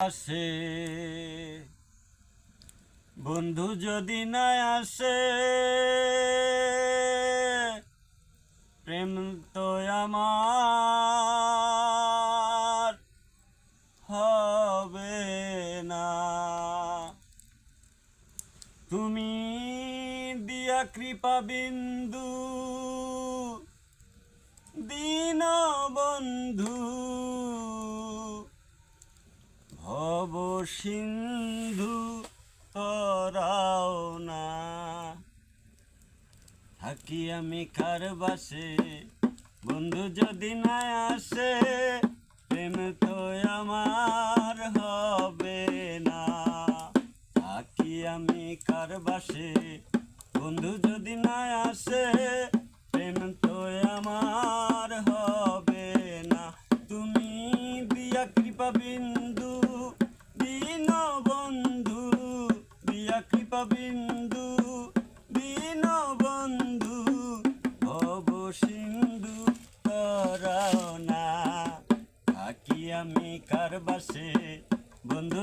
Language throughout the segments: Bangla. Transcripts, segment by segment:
আসে। বন্ধু যদি না আসে, প্রেম তো আমার হবে না। তুমি দিয়া কৃপা বিন্দু, দীন বন্ধু ভব সিন্ধু তরাও না। থাকি আমি কার বাসে বন্ধু যদি না আসে বিন্দু দীন বন্ধু না থাকি আমি কার বাসে? বন্ধু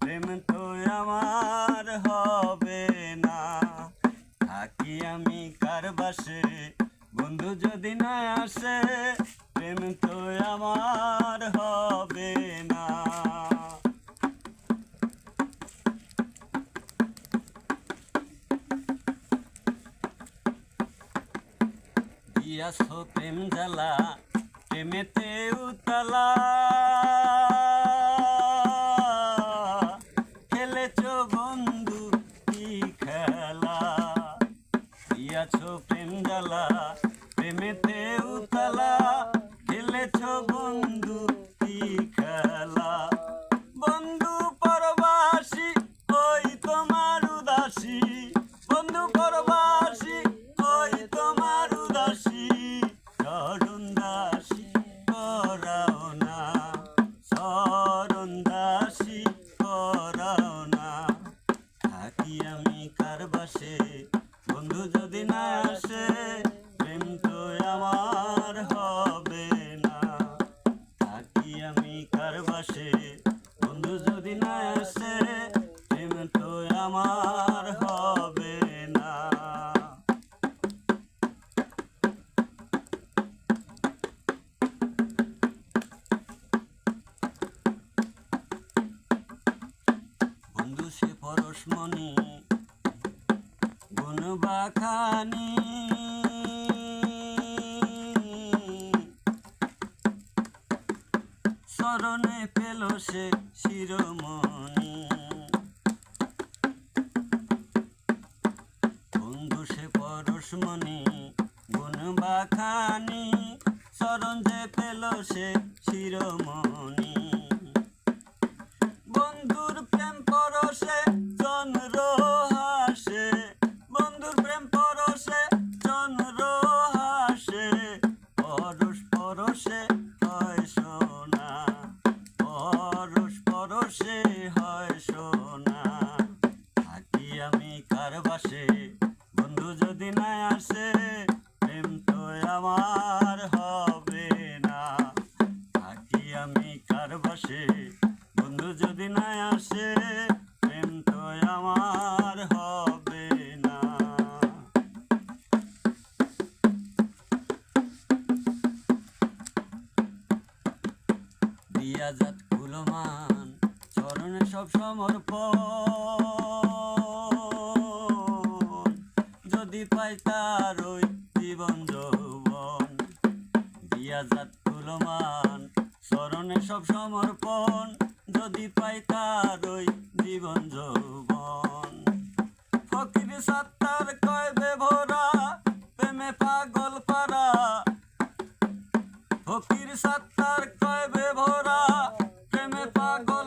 প্রেম হবে না। কার বাসে? বন্ধু আসে, প্রেম তো আমার হবে না। দিয়াছ প্রেম জ্বালা, প্রেমেতে উতলা। খেলেছ বন্ধু কি খেলা? দিয়াছ প্রেম জ্বালা, প্রেমেতে উতলা। খেলেছ বাসে বন্ধু যদি না আসে, প্রেম তো আমার হবে না। থাকি আমি কার বাসে বন্ধু যদি না আসে, প্রেম তো আমার হবে না। বন্ধু সে পরশমণি বাখানি স্মরণে পেল সে শিরোমণি। বন্ধু সে পরশমণি গুণ বাখানি স্মরণ যে পেল সে শিরোমণি। আমি কার বাসে বন্ধু যদি না আসে, প্রেম তো আমার হবে না। থাকি আমি কার বাসে বন্ধু যদি না আসে, প্রেম তো আমার হবে না। দিয়া যাত কুলমান, চরণে সব সমর্পণ। যদি পাই তার ওই জীবন যৌবন। দিয়া যাত কুলমান চরণে সব সমর্পণ, যদি পাই তার ওই জীবন যৌবন। ফকির সাত্তার কয় বেভরা প্রেমে পাগল পারা। ফকির সাত্তার কয় বেভরা প্রেমে পাগল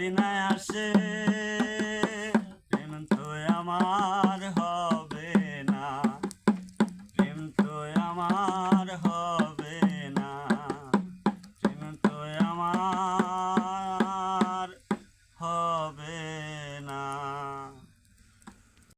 না আসে।